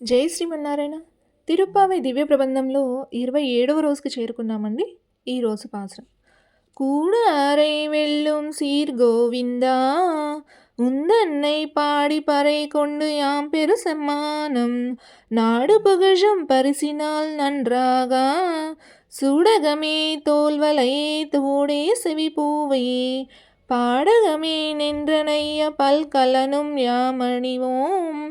జై శ్రీమన్నారాయణ తిరుప్పావై దివ్య ప్రబంధంలో ఇరవై ఏడవ రోజుకి చేరుకున్నామండి ఈరోజు పాసరం கூடாரை வெல்லும் சீர் கோவிந்தா உந்தன்னை பாடி பறை கொண்டு யாம் பெரு சம்மானம் நாடு புகழும் பரிசினால் நன்றாக சுடகமே தோல்வலை தோடே செவி பூவையே பாடகமே நின்றனைய பல்கலனும் யாமணிவோம்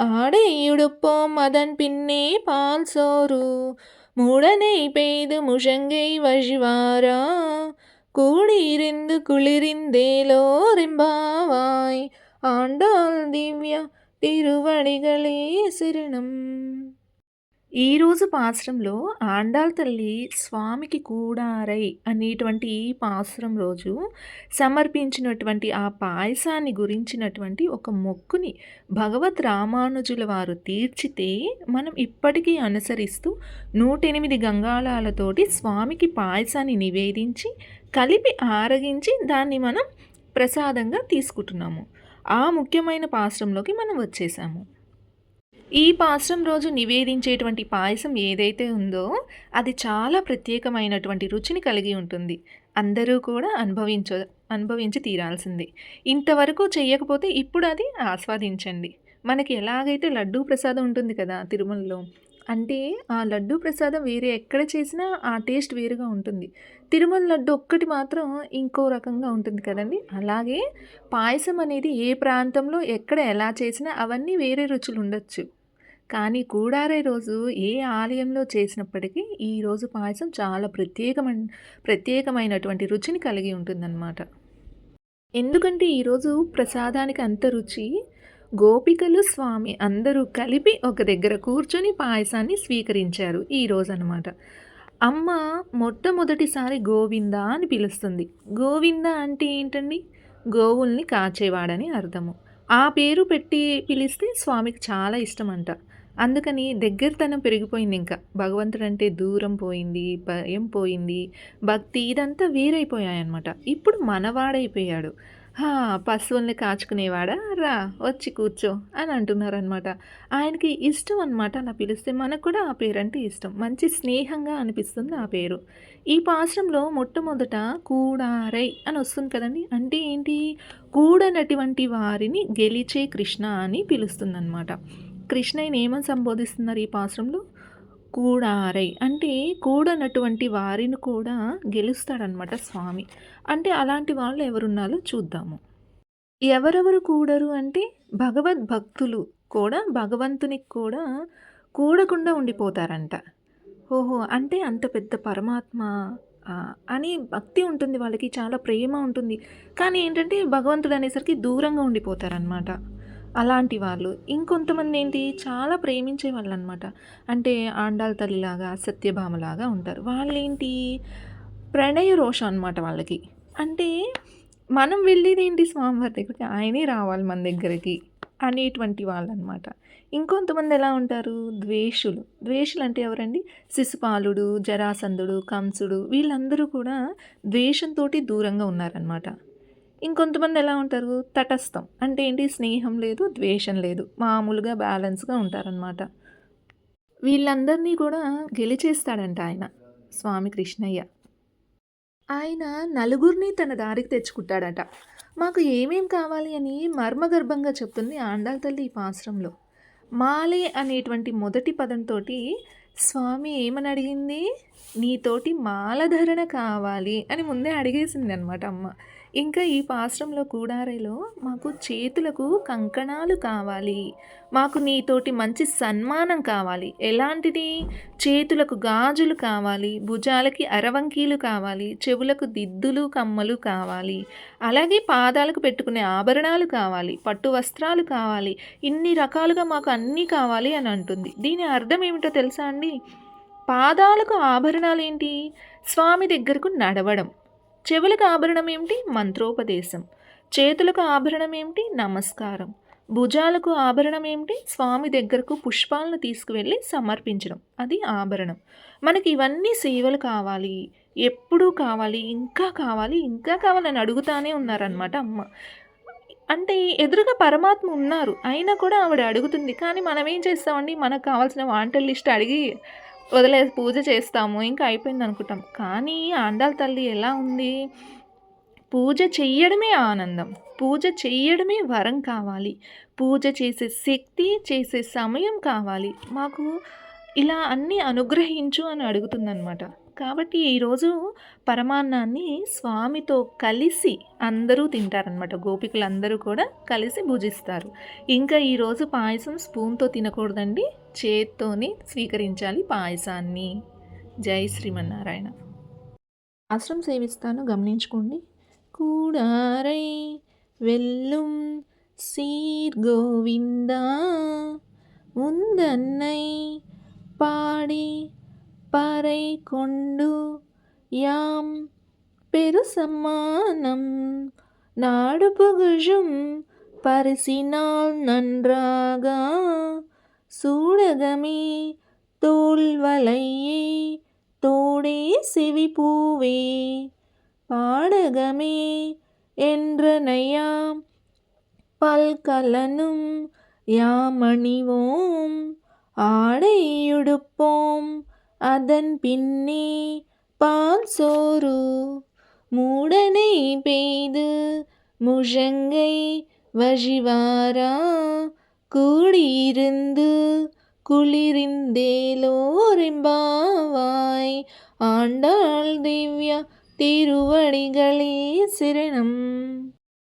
ஆடையுடுப்போம் அதன் பின்னே பால் சோறு. மூடனை பெய்து முழங்கை வழிவாரா? கூடியிருந்து குளிரிந்தேலோரெம்பாவாய் ஆண்டாள் திவ்யா திருவடிகளே சிறுனம் ఈరోజు పాశ్రంలో ఆండాల్ తల్లి స్వామికి కూడారై అనేటువంటి ఈ పాశ్రం రోజు సమర్పించినటువంటి ఆ పాయసాన్ని గురించినటువంటి ఒక మొక్కుని భగవత్ రామానుజుల వారు తీర్చితే మనం ఇప్పటికీ అనుసరిస్తూ నూటెనిమిది గంగాళాలతోటి స్వామికి పాయసాన్ని నివేదించి కలిపి ఆరగించి దాన్ని మనం ప్రసాదంగా తీసుకుంటున్నాము. ఆ ముఖ్యమైన పాశ్రంలోకి మనం వచ్చేసాము. ఈ పాశ్రం రోజు నివేదించేటువంటి పాయసం ఏదైతే ఉందో అది చాలా ప్రత్యేకమైనటువంటి రుచిని కలిగి ఉంటుంది. అందరూ కూడా అనుభవించ అనుభవించి తీరాల్సింది. ఇంతవరకు చేయకపోతే ఇప్పుడు అది ఆస్వాదించండి. మనకి ఎలాగైతే లడ్డూ ప్రసాదం ఉంటుంది కదా తిరుమలలో అంటే ఆ లడ్డు ప్రసాదం వేరే ఎక్కడ చేసినా ఆ టేస్ట్ వేరుగా ఉంటుంది. తిరుమల లడ్డు ఒక్కటి మాత్రం ఇంకో రకంగా ఉంటుంది కదండి. అలాగే పాయసం అనేది ఏ ప్రాంతంలో ఎక్కడ ఎలా చేసినా అవన్నీ వేరే రుచులు ఉండొచ్చు. కానీ కూడారే రోజు ఏ ఆలయంలో చేసినప్పటికీ ఈరోజు పాయసం చాలా ప్రత్యేకమైన ప్రత్యేకమైనటువంటి రుచిని కలిగి ఉంటుందన్నమాట. ఎందుకంటే ఈరోజు ప్రసాదానికి అంత రుచి గోపికలు స్వామి అందరూ కలిపి ఒక దగ్గర కూర్చొని పాయసాన్ని స్వీకరించారు ఈరోజు అనమాట అమ్మ మొట్టమొదటిసారి గోవింద అని పిలుస్తుంది. గోవింద అంటే ఏంటండి? గోవుల్ని కాచేవాడని అర్థము. ఆ పేరు పెట్టి పిలిస్తే స్వామికి చాలా ఇష్టం అంట అందుకని దగ్గరతనం పెరిగిపోయింది ఇంకా. భగవంతుడు అంటే దూరం పోయింది భయం పోయింది భక్తి ఇదంతా వేరైపోయాయన్నమాట. ఇప్పుడు మనవాడైపోయాడు. పశువుల్ని కాచుకునేవాడా? రా వచ్చి కూర్చో అని అంటున్నారనమాట ఆయనకి ఇష్టం అనమాట అలా పిలిస్తే మనకు కూడా ఆ పేరు అంటే ఇష్టం. మంచి స్నేహంగా అనిపిస్తుంది ఆ పేరు. ఈ పాశ్రంలో మొట్టమొదట కూడారై అని వస్తుంది కదండి. అంటే ఏంటి? కూడనటువంటి వారిని గెలిచే కృష్ణ అని పిలుస్తుందన్నమాట. కృష్ణయ్యని ఏమని సంబోధిస్తున్నారు ఈ పాశ్రంలో కూడారై. అంటే కూడనటువంటి వారిని కూడా గెలుస్తాడనమాట స్వామి. అంటే అలాంటి వాళ్ళు ఎవరున్నారో చూద్దాము. ఎవరెవరు కూడరు అంటే భగవద్ భక్తులు కూడా భగవంతునికి కూడా కూడకుండా ఉండిపోతారంట. ఓహో అంటే అంత పెద్ద పరమాత్మ అని భక్తి ఉంటుంది వాళ్ళకి చాలా ప్రేమ ఉంటుంది. కానీ ఏంటంటే భగవంతుడు అనేసరికి దూరంగా ఉండిపోతారనమాట అలాంటి వాళ్ళు. ఇంకొంతమంది ఏంటి చాలా ప్రేమించే వాళ్ళు అనమాట అంటే ఆండాల తల్లిలాగా సత్యభామలాగా ఉంటారు. వాళ్ళేంటి? ప్రణయ రోషం అనమాట వాళ్ళకి. అంటే మనం వెళ్ళేది ఏంటి స్వామివారి దగ్గరికి? ఆయనే రావాలి మన దగ్గరికి అనేటువంటి వాళ్ళు అనమాట ఇంకొంతమంది ఎలా ఉంటారు? ద్వేషులు. ద్వేషులు అంటే ఎవరండి? శిశుపాలుడు జరాసంధుడు కంసుడు. వీళ్ళందరూ కూడా ద్వేషంతో దూరంగా ఉన్నారనమాట ఇంకొంతమంది ఎలా ఉంటారు? తటస్థం. అంటే ఏంటి? స్నేహం లేదు ద్వేషం లేదు. మామూలుగా బ్యాలెన్స్గా ఉంటారనమాట వీళ్ళందరినీ కూడా గెలిచేస్తాడంట ఆయన. స్వామి కృష్ణయ్య. ఆయన నలుగురిని తన దారికి తెచ్చుకుంటాడట. మాకు ఏమేం కావాలి అని మర్మగర్భంగా చెప్తుంది ఆండాల్ తల్లి ఈ పాశ్రంలో. మాలే అనేటువంటి మొదటి పదంతో స్వామి ఏమని అడిగింది నీతోటి మాలధరణ కావాలి అని ముందే అడిగేసింది అనమాట అమ్మ. ఇంకా ఈ పాశ్రంలో కూడారేలో మాకు చేతులకు కంకణాలు కావాలి. మాకు నీతోటి మంచి సన్మానం కావాలి. ఎలాంటిది? చేతులకు గాజులు కావాలి భుజాలకి అరవంకీలు కావాలి చెవులకు దిద్దులు కమ్మలు కావాలి. అలాగే పాదాలకు పెట్టుకునే ఆభరణాలు కావాలి పట్టు వస్త్రాలు కావాలి ఇన్ని రకాలుగా మాకు అన్నీ కావాలి అని అంటుంది. దీని అర్థం ఏమిటో తెలుసా అండి? పాదాలకు ఆభరణాలు ఏంటి స్వామి దగ్గరకు నడవడం. చెవులకు ఆభరణం ఏమిటి? మంత్రోపదేశం. చేతులకు ఆభరణం ఏమిటి? నమస్కారం. భుజాలకు ఆభరణం ఏమిటి? స్వామి దగ్గరకు పుష్పాలను తీసుకువెళ్ళి సమర్పించడం. అది ఆభరణం. మనకి ఇవన్నీ సేవలు కావాలి. ఎప్పుడూ కావాలి. ఇంకా కావాలి. ఇంకా కావాలని అడుగుతానే ఉన్నారనమాట అమ్మ. అంటే ఎదురుగా పరమాత్మ ఉన్నారు. అయినా కూడా ఆవిడ అడుగుతుంది. కానీ మనం ఏం చేస్తామండి? మనకు కావాల్సిన వంటల లిస్ట్ అడిగి వదిలేసి పూజ చేస్తాము. ఇంకా అయిపోయిందనుకుంటాం. కానీ ఆండాల తల్లి ఎలా ఉంది? పూజ చెయ్యడమే ఆనందం. పూజ చెయ్యడమే వరం కావాలి. పూజ చేసే శక్తి, చేసే సమయం కావాలి. మాకు ఇలా అన్నీ అనుగ్రహించు అని అడుగుతుందనమాట. కాబట్టి ఈరోజు పరమాన్నాన్ని స్వామితో కలిసి అందరూ తింటారనమాట గోపికులందరూ కూడా కలిసి భుజిస్తారు. ఇంకా ఈరోజు పాయసం స్పూన్తో తినకూడదండి. చేత్తోని స్వీకరించాలి పాయసాన్ని. జై శ్రీమన్నారాయణ. ఆశ్రం సేవిస్తాను గమనించుకోండి. కూడారై వెల్లుం సీర్ గోవిందా ఉందన్నై పాడి பறை கொண்டு யாம் பெருசம்மானம் நாடு புகழும் பரிசினால் நன்றாக சூடகமே தோல்வலையே தோடே செவி பூவே பாடகமே என்றனையாம் பல்கலனும் யாமணிவோம் ஆடையுடுப்போம் அதன் பின்னே பால் சோறு மூடனை பெய்து முழங்கை வழிவாரா? கூடியிருந்து குளிரிந்தேலோரிம்பாவாய். ஆண்டாள் திவ்யா திருவடிகளே சிரணம்.